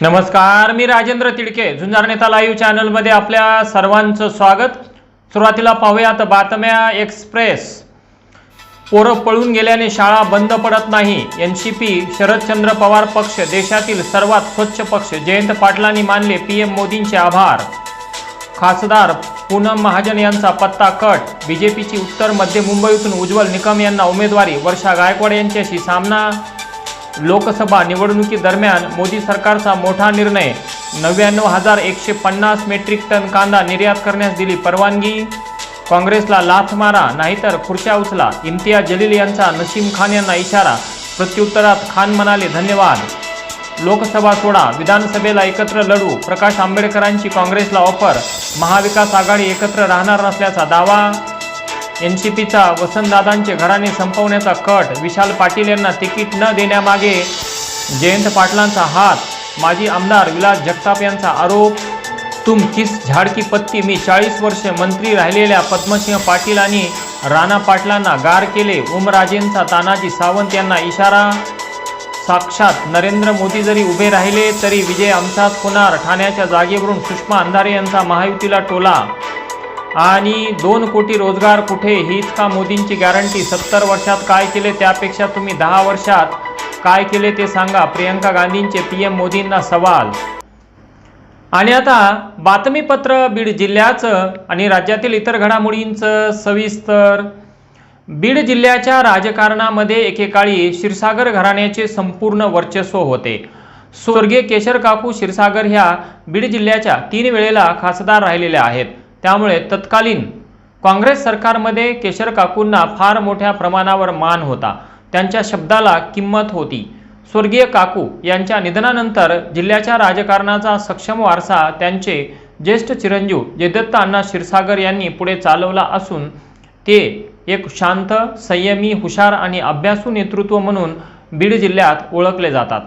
नमस्कार मी राजेंद्र तिडके. झुंजार नेता लाईव्ह चॅनलमध्ये आपल्या सर्वांचं स्वागत. सुरुवातीला पाहूयात बातम्या एक्सप्रेस पोरं पळून गेल्याने शाळा बंद पडत नाही. N C P Sharadchandra Pawar पक्ष देशातील सर्वात स्वच्छ पक्ष. जयंत पाटलांनी मानले पी एम मोदींचे आभार. खासदार पूनम महाजन यांचा पत्ता कट. बीजेपीची उत्तर मध्य मुंबईतून उज्ज्वल निकम यांना उमेदवारी. वर्षा गायकवाड यांच्याशी सामना. लोकसभा निवडणुकीदरम्यान मोदी सरकारचा मोठा निर्णय. नव्याण्णव हजार एकशे पन्नास मेट्रिक टन कांदा निर्यात करण्यास दिली परवानगी. काँग्रेसला लाथ मारा नाहीतर खुर्च्या उचला. इम्तियाज जलील यांचा नसीम खान यांना इशारा. प्रत्युत्तरात खान म्हणाले धन्यवाद. लोकसभा सोडा विधानसभेला एकत्र लढू. प्रकाश आंबेडकरांची काँग्रेसला ऑफर. महाविकास आघाडी एकत्र राहणार नसल्याचा दावा. एन सी पीचा वसंतदादांचे घराणे संपवण्याचा कट. विशाल पाटील यांना तिकीट न देण्यामागे जयंत पाटलांचा हात. माजी आमदार विलास जगताप यांचा आरोप. तुम किस झाडकी पत्ती मी चाळीस वर्ष मंत्री राहिलेल्या पद्मसिंह पाटील आणि राणा पाटलांना गार केले. उमराजेंचा तानाजी सावंत यांना इशारा. साक्षात नरेंद्र मोदी जरी उभे राहिले तरी विजय आमचाच होणार. ठाण्याच्या जागेवरून सुषमा अंधारे यांचा महायुतीला टोला. आणि दोन कोटी रोजगार कुठे? हीच का मोदींची गॅरंटी सत्तर वर्षात काय केले त्यापेक्षा तुम्ही दहा वर्षात काय केले ते सांगा. प्रियंका गांधींचे पी एम मोदींना सवाल. आणि आता बातमीपत्र बीड जिल्ह्याचं आणि राज्यातील इतर घडामोडींचं सविस्तर. बीड जिल्ह्याच्या राजकारणामध्ये एकेकाळी क्षीरसागर घराण्याचे संपूर्ण वर्चस्व होते. स्वर्गीय केशर काकू क्षीरसागर ह्या बीड जिल्ह्याच्या तीन वेळेला खासदार राहिलेल्या आहेत. त्यामुळे तत्कालीन काँग्रेस सरकारमध्ये केशर काकूंना फार मोठ्या प्रमाणावर मान होता. त्यांच्या शब्दाला किंमत होती. स्वर्गीय काकू यांच्या निधनानंतर जिल्ह्याच्या राजकारणाचा सक्षम वारसा त्यांचे ज्येष्ठ चिरंजीव जयदत्त अण्णा क्षीरसागर यांनी पुढे चालवला असून ते एक शांत संयमी हुशार आणि अभ्यासू नेतृत्व म्हणून बीड जिल्ह्यात ओळखले जातात.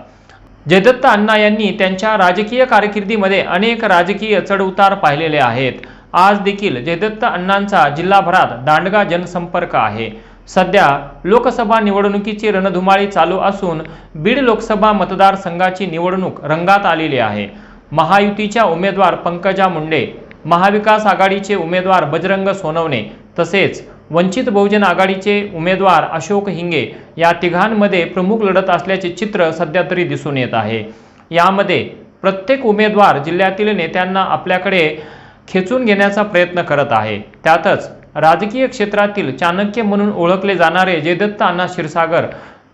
जयदत्त अण्णा यांनी त्यांच्या राजकीय कारकिर्दीमध्ये अनेक राजकीय चढउतार पाहिलेले आहेत. आज देखील जयदत्त अण्णांचा जिल्हाभरात दांडगा जनसंपर्क आहे. सध्या लोकसभा निवडणुकीची रणधुमाळी चालू असून बीड लोकसभा मतदारसंघाची निवडणूक रंगात आलेली आहे. महायुतीच्या उमेदवार पंकजा मुंडे महाविकास आघाडीचे उमेदवार बजरंग सोनवणे तसेच वंचित बहुजन आघाडीचे उमेदवार अशोक हिंगे या तिघांमध्ये प्रमुख लढत असल्याचे चित्र सध्या तरी दिसून येत आहे. यामध्ये प्रत्येक उमेदवार जिल्ह्यातील नेत्यांना आपल्याकडे खेचून घेण्याचा प्रयत्न करत आहे. त्यातच राजकीय क्षेत्रातील चाणक्य म्हणून ओळखले जाणारे जयदत्त अण्णा क्षीरसागर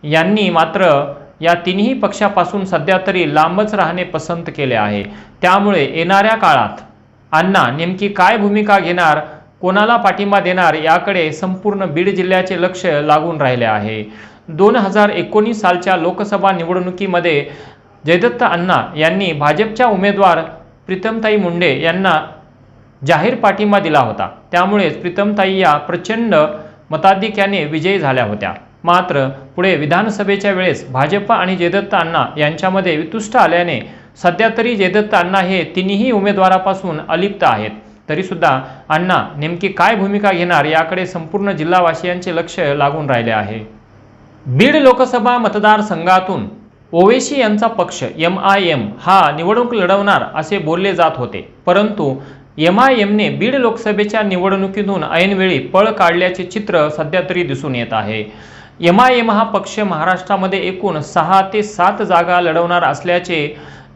यांनी मात्र या तिन्ही पक्षापासून सध्या तरी लांबच राहणे पसंत केले आहे. त्यामुळे येणाऱ्या काळात अण्णा नेमकी काय भूमिका घेणार कोणाला पाठिंबा देणार याकडे संपूर्ण बीड जिल्ह्याचे लक्ष लागून राहिले आहे. दोन हजार एकोणीस सालच्या लोकसभा निवडणुकीमध्ये जयदत्त अण्णा यांनी भाजपच्या उमेदवार प्रीतमताई मुंडे यांना जाहीर पाठिंबा दिला होता. त्यामुळेच प्रीतमताई या प्रचंड मताधिक्याने विजयी झाल्या होत्या. मात्र पुढे विधानसभेच्या वेळेस भाजप आणि जयदत्त अण्णा यांच्यामध्ये वितुष्ट आल्याने सध्या तरी जयदत्त अण्णा हे तिन्ही उमेदवारापासून अलिप्त आहेत. तरीसुद्धा अण्णा नेमकी काय भूमिका घेणार याकडे संपूर्ण जिल्हावासियांचे लक्ष लागून राहिले आहे. बीड लोकसभा मतदारसंघातून ओवेशी यांचा पक्ष एम आय एम हा निवडणूक लढवणार असे बोलले जात होते. परंतु एम आय एमने बीड लोकसभेच्या निवडणुकीतून ऐनवेळी पळ काढल्याचे चित्र सध्या तरी दिसून येत आहे. एम आय एम हा पक्ष महाराष्ट्रामध्ये एकूण सहा ते सात जागा लढवणार असल्याचे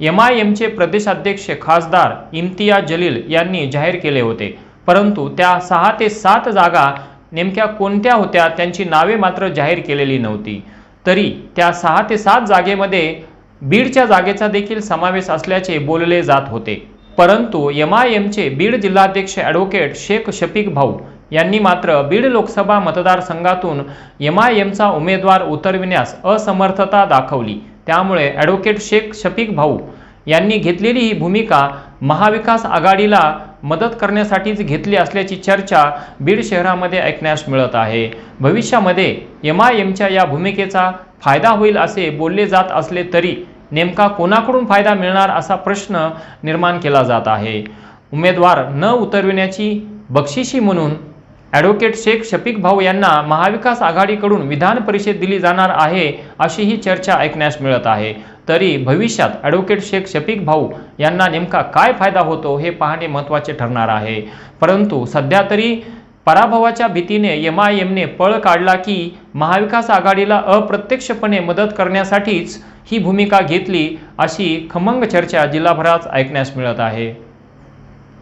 एम आय एमचे प्रदेशाध्यक्ष खासदार इम्तियाज जलील यांनी जाहीर केले होते. परंतु त्या सहा ते सात जागा नेमक्या कोणत्या होत्या त्यांची नावे मात्र जाहीर केलेली नव्हती. तरी त्या सहा ते सात जागेमध्ये बीडच्या जागेचा देखील समावेश असल्याचे बोलले जात होते. परंतु एम आय एमचे बीड जिल्हाध्यक्ष ॲडव्होकेट शेख शफीक भाऊ यांनी मात्र बीड लोकसभा मतदारसंघातून एम आय एमचा उमेदवार उतरविण्यास असमर्थता दाखवली. त्यामुळे ॲडव्होकेट शेख शफीक भाऊ यांनी घेतलेली ही भूमिका महाविकास आघाडीला मदत करण्यासाठीच घेतली असल्याची चर्चा बीड शहरामध्ये ऐकण्यास मिळत आहे. भविष्यामध्ये एम आय एमच्या या भूमिकेचा फायदा होईल असे बोलले जात असले तरी नेमका कोणाकडून फायदा मिळणार असा प्रश्न निर्माण केला जात आहे. उमेदवार न उतरविण्याची बक्षिशी म्हणून ॲडव्होकेट शेख शफीक भाऊ यांना महाविकास आघाडीकडून विधान परिषद दिली जाणार आहे अशीही चर्चा ऐकण्यास मिळत आहे. तरी भविष्यात ॲडव्होकेट शेख शफीक भाऊ यांना नेमका काय फायदा होतो हे पाहणे महत्त्वाचे ठरणार आहे. परंतु सध्या तरी पराभवाच्या भीतीने एम आय एमने पळ काढला की महाविकास आघाडीला अप्रत्यक्षपणे मदत करण्यासाठीच ही भूमिका घेतली अशी खमंग चर्चा जिल्हाभरात ऐकण्यास मिळत आहे.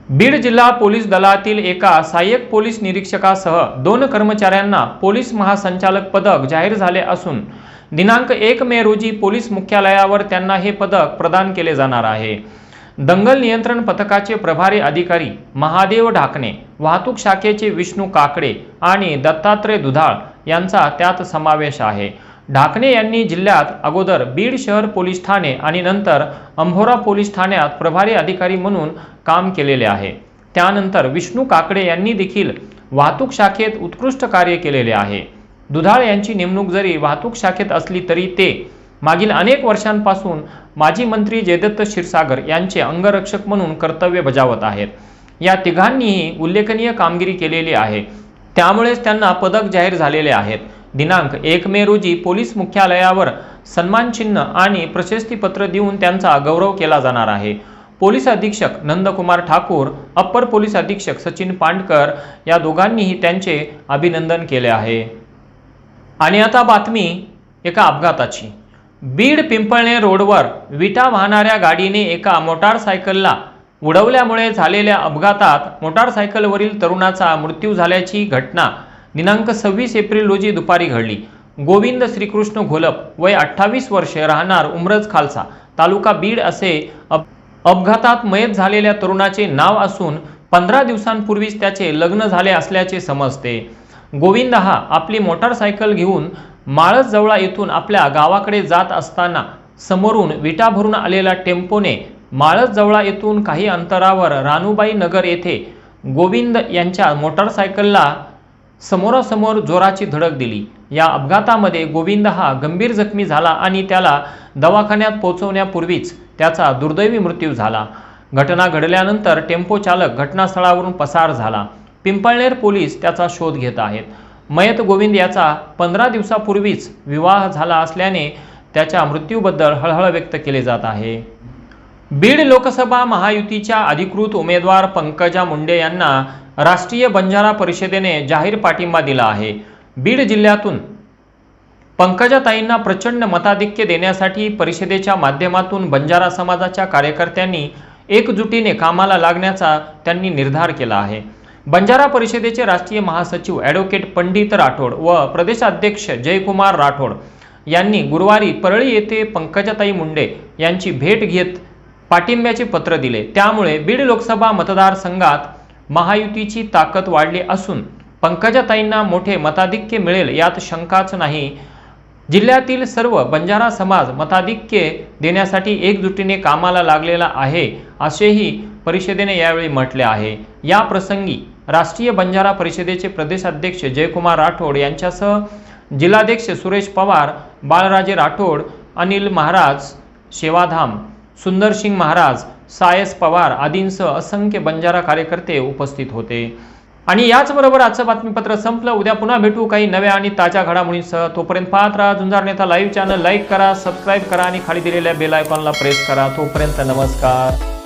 बीड जिल्हा पोलीस दलातील एका सहाय्यक पोलीस निरीक्षकासह दोन कर्मचाऱ्यांना पोलीस महासंचालक पदक जाहीर झाले असून दिनांक एक मे रोजी पोलीस मुख्यालयावर त्यांना हे पदक प्रदान केले जाणार आहे. दंगल नियंत्रण पथकाचे प्रभारी अधिकारी महादेव ढाकणे वाहतूक शाखेचे विष्णू काकडे आणि दत्तात्रय दुधाळ यांचा त्यात समावेश आहे. ढाकणे यांनी जिल्ह्यात अगोदर बीड शहर पोलीस ठाणे आणि नंतर अंभोरा पोलीस ठाण्यात प्रभारी अधिकारी म्हणून काम केलेले आहे. त्यानंतर विष्णू काकडे यांनी देखील वाहतूक शाखेत उत्कृष्ट कार्य केलेले आहे. दुधाळ यांची नेमणूक जरी वाहतूक शाखेत असली तरी ते मागील अनेक वर्षांपासून माजी मंत्री जयदत्त क्षीरसागर यांचे अंगरक्षक म्हणून कर्तव्य बजावत आहेत. या तिघांनीही उल्लेखनीय कामगिरी केलेली आहे. त्यामुळेच त्यांना पदक जाहीर झालेले आहेत. दिनांक एक मे रोजी पोलीस मुख्यालयावर सन्मानचिन्ह आणि प्रशस्तीपत्र देऊन त्यांचा गौरव केला जाणार आहे. पोलीस अधीक्षक नंदकुमार ठाकूर अप्पर पोलीस अधीक्षक सचिन पांडकर या दोघांनीही त्यांचे अभिनंदन केले आहे. आणि आता बातमी एका अपघाताची. बीड पिंपळणे रोडवर विटा वाहणाऱ्या गाडीने एका मोटारसायकलला उडवल्यामुळे झालेल्या अपघातात मोटारसायकलवरील तरुणाचा मृत्यू झाल्याची घटना दिनांक सव्वीस एप्रिल रोजी दुपारी घडली. गोविंद श्रीकृष्ण घोलप वय अठ्ठावीस वर्षे राहणार उमरज खालसा. तालुका बीड असे अप अपघातात मयत झालेल्या तरुणाचे नाव असून पंधरा दिवसांपूर्वीच त्याचे लग्न झाले असल्याचे समजते. गोविंद हा आपली मोटारसायकल घेऊन माळसजवळा येथून आपल्या गावाकडे जात असताना समोरून विटा भरून आलेला टेम्पोने माळसजवळा येथून काही अंतरावर रानूबाई नगर येथे गोविंद यांच्या मोटारसायकलला समोरासमोर जोराची धडक दिली. या अपघातामध्ये गोविंद हा गंभीर जखमी झाला आणि त्याला दवाखान्यात पोहोचवण्यापूर्वीच त्याचा दुर्दैवी मृत्यू झाला. घटना घडल्यानंतर टेम्पो चालक घटनास्थळावरून पसार झाला. पिंपळनेर पोलीस त्याचा शोध घेत आहेत. मयत गोविंद याचा पंधरा दिवसापूर्वीच विवाह झाला असल्याने त्याच्या मृत्यूबद्दल हळहळ व्यक्त केले जात आहे. बीड लोकसभा महायुतीच्या अधिकृत उमेदवार पंकजा मुंडे यांना राष्ट्रीय बंजारा परिषदेने जाहीर पाठिंबा दिला आहे. बीड जिल्ह्यातून पंकजाताईंना प्रचंड मताधिक्य देण्यासाठी परिषदेच्या माध्यमातून बंजारा समाजाच्या कार्यकर्त्यांनी एकजुटीने कामाला लागण्याचा त्यांनी निर्धार केला आहे. बंजारा परिषदेचे राष्ट्रीय महासचिव ॲडव्होकेट पंडित राठोड व प्रदेशाध्यक्ष जयकुमार राठोड यांनी गुरुवारी परळी येथे पंकजाताई मुंडे यांची भेट घेत पाठिंब्याचे पत्र दिले. त्यामुळे बीड लोकसभा मतदारसंघात महायुतीची ताकद वाढली असून पंकजाताईंना मोठे मताधिक्य मिळेल यात शंकाच नाही. जिल्ह्यातील सर्व बंजारा समाज मताधिक्य देण्यासाठी एकजुटीने कामाला लागलेला आहे असेही परिषदेने यावेळी म्हटले आहे. या प्रसंगी राष्ट्रीय बंजारा परिषदेचे प्रदेशाध्यक्ष जयकुमार राठोड यांच्यासह जिल्हाध्यक्ष सुरेश पवार बाळराजे राठोड अनिल महाराज सेवाधाम सुंदरसिंग महाराज सायस पवार आदींसह असंख्य बंजारा कार्यकर्ते उपस्थित होते. आणि याचबरोबर आजचं बातमीपत्र संपलं. उद्या पुन्हा भेटू काही नव्या आणि ताज्या घडामोडींसह. तोपर्यंत पाहत राहा झुंजार नेता लाईव्ह चॅनल. लाईक करा सबस्क्राईब करा आणि खाली दिलेल्या बेल आयकॉनला प्रेस करा. तोपर्यंत नमस्कार.